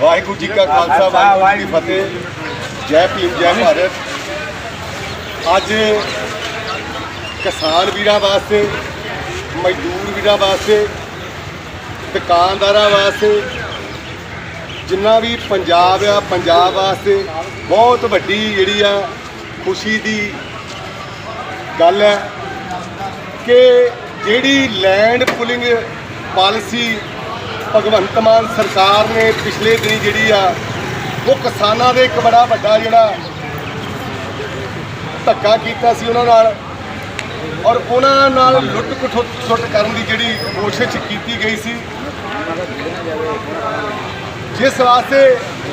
ਵਾਹਿਗੁਰੂ ਜੀ ਕਾ ਖਾਲਸਾ ਵਾਹਿਗੁਰੂ ਜੀ ਕੀ ਫਤਿਹ। ਜੈ ਭੀਮ ਜੈ ਭਾਰਤ। ਅੱਜ ਕਿਸਾਨ ਵੀਰਾਂ ਵਾਸਤੇ ਮਜ਼ਦੂਰ ਵੀਰਾਂ ਵਾਸਤੇ ਦੁਕਾਨਦਾਰਾਂ ਵਾਸਤੇ ਜਿੰਨਾ ਵੀ ਪੰਜਾਬ ਆ ਪੰਜਾਬ ਵਾਸਤੇ ਬਹੁਤ ਵੱਡੀ ਜਿਹੜੀ ਆ ਖੁਸ਼ੀ ਦੀ ਗੱਲ ਹੈ ਕਿ ਜਿਹੜੀ land pooling policy Bhagwant Mann ਸਰਕਾਰ ਨੇ ਪਿਛਲੇ ਦਿਨੀ ਜਿਹੜੀ ਆ, ਉਹ ਕਿਸਾਨਾਂ ਦੇ ਇੱਕ ਬੜਾ ਵੱਡਾ ਜਿਹੜਾ ਧੱਕਾ ਕੀਤਾ ਸੀ ਉਹਨਾਂ ਨਾਲ ਔਰ ਉਹਨਾਂ ਨਾਲ ਲੁੱਟ ਖਸੁੱਟ ਕਰਨ ਦੀ ਜਿਹੜੀ ਕੋਸ਼ਿਸ਼ ਕੀਤੀ ਗਈ ਸੀ। ਜਿਸ ਵਾਸਤੇ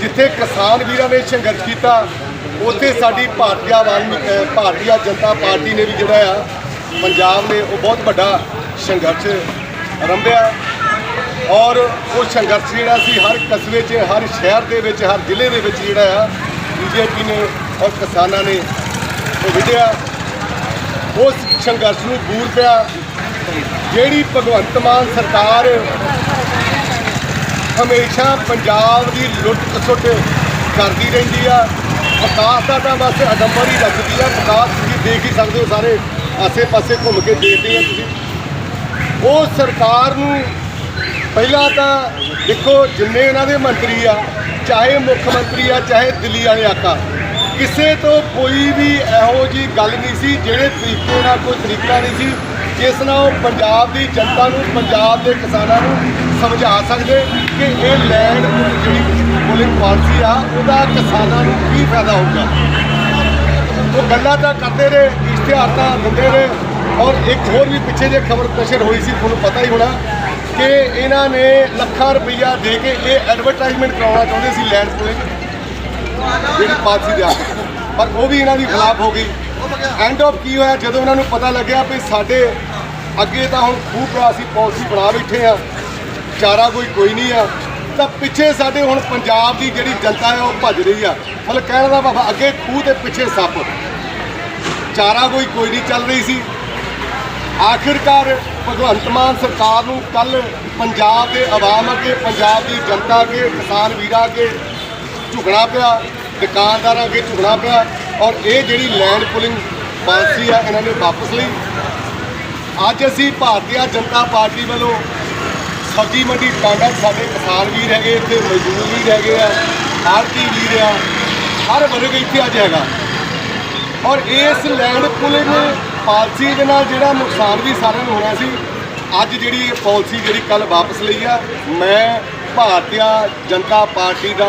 ਜਿੱਥੇ ਕਿਸਾਨ ਵੀਰਾਂ ਨੇ ਸੰਘਰਸ਼ ਕੀਤਾ, ਉੱਥੇ ਸਾਡੀ ਭਾਰਤੀ ਵਾਲਮੀ ਭਾਰਤੀ ਜਨਤਾ ਪਾਰਟੀ ਨੇ ਵੀ ਜਿਹੜਾ ਆ, ਪੰਜਾਬ ਨੇ ਉਹ ਬਹੁਤ ਵੱਡਾ ਸੰਘਰਸ਼ ਆਰੰਭਿਆ ਔਰ ਉਹ ਸੰਘਰਸ਼ ਜਿਹੜਾ ਸੀ, ਹਰ ਕਸਬੇ 'ਚ, ਹਰ ਸ਼ਹਿਰ ਦੇ ਵਿੱਚ, ਹਰ ਜ਼ਿਲ੍ਹੇ ਦੇ ਵਿੱਚ ਜਿਹੜਾ ਆ ਬੀਜੇਪੀ ਨੇ ਔਰ ਕਿਸਾਨਾਂ ਨੇ ਉਹ ਵਿੱਢਿਆ। ਉਸ ਸੰਘਰਸ਼ ਨੂੰ ਦੂਰ ਪਿਆ। ਜਿਹੜੀ ਭਗਵੰਤ ਮਾਨ ਸਰਕਾਰ ਹਮੇਸ਼ਾ ਪੰਜਾਬ ਦੀ ਲੁੱਟ ਖਸੁੱਟ ਕਰਦੀ ਰਹਿੰਦੀ ਆ। ਵਿਕਾਸ ਦਾ ਤਾਂ ਬਸ ਅਡੰਬਰ ਹੀ ਰੱਖਦੀ ਆ। ਵਿਕਾਸ ਤੁਸੀਂ ਦੇਖ ਹੀ ਸਕਦੇ ਹੋ, ਸਾਰੇ ਆਸੇ-ਪਾਸੇ ਘੁੰਮ ਕੇ ਦੇਖਦੇ ਆ ਤੁਸੀਂ। ਉਹ ਸਰਕਾਰ ਨੂੰ ਪਹਿਲਾਂ ਤਾਂ ਦੇਖੋ, ਜਿੰਨੇ ਇਹਨਾਂ ਦੇ ਮੰਤਰੀ ਆ, ਚਾਹੇ ਮੁੱਖ ਮੰਤਰੀ ਆ, ਚਾਹੇ ਦਿੱਲੀ ਵਾਲੇ ਆਕਾ, ਕਿਸੇ ਤੋਂ ਕੋਈ ਵੀ ਇਹੋ ਜੀ ਗੱਲ ਨਹੀਂ ਸੀ, ਜਿਹੜੇ ਤਰੀਕੇ ਨਾਲ ਕੋਈ ਤਰੀਕਾ ਨਹੀਂ ਸੀ, ਜਿਸ ਨਾਲ ਉਹ ਪੰਜਾਬ ਦੀ ਜਨਤਾ ਨੂੰ, ਪੰਜਾਬ ਦੇ ਕਿਸਾਨਾਂ ਨੂੰ ਸਮਝਾ ਸਕਦੇ ਕਿ ਇਹ ਲੈਂਡ ਜਿਹੜੀ ਪੋਲਿੰਗ ਪਾਲਿਸੀ ਆ, ਉਹਦਾ ਕਿਸਾਨਾਂ ਨੂੰ ਕੀ ਫਾਇਦਾ ਹੋਊਗਾ। ਉਹ ਗੱਲਾਂ ਤਾਂ ਕਰਦੇ ਰਹੇ, ਇਸ਼ਤਿਹਾਰ ਤਾਂ ਦਿੰਦੇ ਰਹੇ, ਔਰ ਇੱਕ ਹੋਰ ਵੀ ਪਿੱਛੇ ਜੇ ਖਬਰ ਪ੍ਰਸ਼ਰ ਹੋਈ ਸੀ, ਤੁਹਾਨੂੰ ਪਤਾ ਹੀ ਹੋਣਾ ਕਿ ਇਹਨਾਂ ਨੇ ਲੱਖਾਂ ਰੁਪਈਆ ਦੇ ਕੇ ਇਹ ਐਡਵਰਟਾਈਜ਼ਮੈਂਟ ਕਰਾਉਣਾ ਚਾਹੁੰਦੇ ਸੀ ਲੈਂਡ ਪੋਲਿੰਗ ਜਿਹੜੀ ਪਾਲਸੀ ਦੇ ਆਖਰ ਪਰ ਉਹ ਵੀ ਇਹਨਾਂ ਦੀ ਖਿਲਾਫ ਹੋ ਗਈ। ਐਂਡ ਆਫ ਕੀ ਹੋਇਆ? ਜਦੋਂ ਉਹਨਾਂ ਨੂੰ ਪਤਾ ਲੱਗਿਆ ਵੀ ਸਾਡੇ ਅੱਗੇ ਤਾਂ ਹੁਣ ਖੂਬ ਬੜਾ ਅਸੀਂ ਪਾਲਿਸੀ ਬਣਾ ਬੈਠੇ ਆ ਚਾਰਾ ਕੋਈ ਕੋਈ ਨਹੀਂ ਆ। ਤਾਂ ਪਿੱਛੇ ਸਾਡੇ ਹੁਣ ਪੰਜਾਬ ਦੀ ਜਿਹੜੀ ਜਨਤਾ ਹੈ ਉਹ ਭੱਜ ਰਹੀ ਆ। ਮਤਲਬ ਕਹਿਣ ਦਾ ਬਾਬਾ ਅੱਗੇ ਖੂਹ ਤੇ ਪਿੱਛੇ ਸੱਪ। ਚਾਰਾ ਕੋਈ ਕੋਈ ਨਹੀਂ ਚੱਲ ਰਹੀ ਸੀ। ਆਖਿਰਕਾਰ ਭਗਵੰਤ ਮਾਨ ਸਰਕਾਰ ਨੂੰ ਕੱਲ ਪੰਜਾਬ ਦੇ ਆਵਾਮ ਅੱਗੇ, ਪੰਜਾਬ ਦੀ ਜਨਤਾ ਅੱਗੇ, ਕਿਸਾਨ ਵੀਰਾਂ ਅੱਗੇ ਝੁਕਣਾ ਪਿਆ, ਦੁਕਾਨਦਾਰਾਂ ਅੱਗੇ ਝੁਕਣਾ ਪਿਆ ਔਰ ਇਹ ਜਿਹੜੀ ਲੈਂਡ ਪੁਲਿੰਗ ਪਾਲਿਸੀ ਆ ਇਹਨਾਂ ਨੇ ਵਾਪਸ ਲਈ। ਅੱਜ ਅਸੀਂ ਭਾਰਤੀ ਜਨਤਾ ਪਾਰਟੀ ਵੱਲੋਂ ਸਬਜ਼ੀ ਮੰਡੀ ਟਾਂਡਾ 'ਚ ਸਾਡੇ ਕਿਸਾਨ ਵੀਰ ਹੈਗੇ, ਇੱਥੇ ਮਜ਼ਦੂਰ ਵੀਰ ਹੈਗੇ ਆ ਆੜਤੀ ਵੀਰ ਆ, ਹਰ ਵਰਗ ਇੱਥੇ ਅੱਜ ਹੈਗਾ। ਔਰ ਇਸ ਲੈਂਡ ਪੁਲਿੰਗ ਪਾਲਿਸੀ ਦੇ ਨਾਲ ਜਿਹੜਾ ਨੁਕਸਾਨ ਵੀ ਸਾਰਿਆਂ ਨੂੰ ਹੋਣਾ ਸੀ, ਅੱਜ ਜਿਹੜੀ ਇਹ ਪਾਲਿਸੀ ਜਿਹੜੀ ਕੱਲ ਵਾਪਸ ਲਈ ਆ, ਮੈਂ ਭਾਰਤੀ ਜਨਤਾ ਪਾਰਟੀ ਦਾ,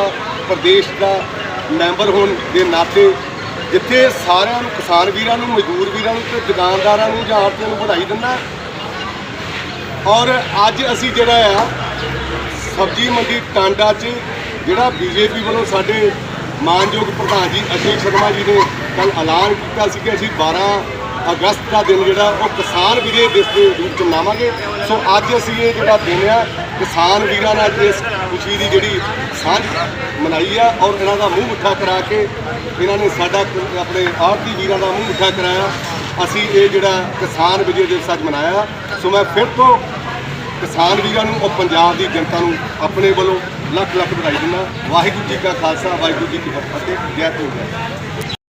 ਪ੍ਰਦੇਸ਼ ਦਾ ਮੈਂਬਰ ਹੋਣ ਦੇ ਨਾਤੇ ਜਿੱਥੇ ਸਾਰਿਆਂ ਨੂੰ, ਕਿਸਾਨ ਵੀਰਾਂ ਨੂੰ, ਮਜ਼ਦੂਰ ਵੀਰਾਂ ਨੂੰ ਤੇ ਦੁਕਾਨਦਾਰਾਂ ਨੂੰ ਜਾਂ ਆੜਤੀਆਂ ਨੂੰ ਵਧਾਈ ਦਿੰਦਾ। ਔਰ ਅੱਜ ਅਸੀਂ ਜਿਹੜਾ ਆ, ਸਬਜ਼ੀ ਮੰਡੀ ਟਾਂਡਾ 'ਚ ਜਿਹੜਾ ਬੀਜੇਪੀ ਵੱਲੋਂ ਸਾਡੇ ਮਾਨਯੋਗ ਪ੍ਰਧਾਨ ਜੀ ਅਸ਼ੋਕ ਸ਼ਰਮਾ ਜੀ ਨੇ ਕੱਲ ਐਲਾਨ ਕੀਤਾ ਸੀ ਕਿ ਅਸੀਂ 12 ਅਗਸਤ ਦਾ ਦਿਨ ਜਿਹੜਾ, ਉਹ ਕਿਸਾਨ ਵਿਜੇ ਦਿਵਸ ਦੇ ਰੂਪ ਚ ਮਨਾਵਾਂਗੇ। ਸੋ ਅੱਜ ਅਸੀਂ ਇਹ ਜਿਹੜਾ ਦਿਨ ਆ, ਕਿਸਾਨ ਵੀਰਾਂ ਨਾਲ ਇਸ ਖੁਸ਼ੀ ਦੀ ਜਿਹੜੀ ਸਾਂਝ ਮਨਾਈ ਆ ਔਰ ਇਹਨਾਂ ਦਾ ਮੂੰਹ ਮਿੱਠਾ ਕਰਾ ਕੇ ਇਹਨਾਂ ਨੇ ਸਾਡਾ ਆਪਣੇ ਆਰਤੀ ਵੀਰਾਂ ਦਾ ਮੂੰਹ ਮਿੱਠਾ ਕਰਾਇਆ। ਅਸੀਂ ਇਹ ਜਿਹੜਾ ਕਿਸਾਨ ਵਿਜੇ ਦਿਵਸ ਅੱਜ ਮਨਾਇਆ। ਸੋ ਮੈਂ ਫਿਰ ਤੋਂ ਕਿਸਾਨ ਵੀਰਾਂ ਨੂੰ ਔਰ ਪੰਜਾਬ ਦੀ ਜਨਤਾ ਨੂੰ ਆਪਣੇ ਵੱਲੋਂ ਲੱਖ ਲੱਖ ਵਧਾਈ ਦਿੰਦਾ। ਵਾਹਿਗੁਰੂ ਜੀ ਕਾ ਖਾਲਸਾ, ਵਾਹਿਗੁਰੂ ਜੀ ਕੀ ਫਤਿਹ। ਜੈ ਭੀਮ।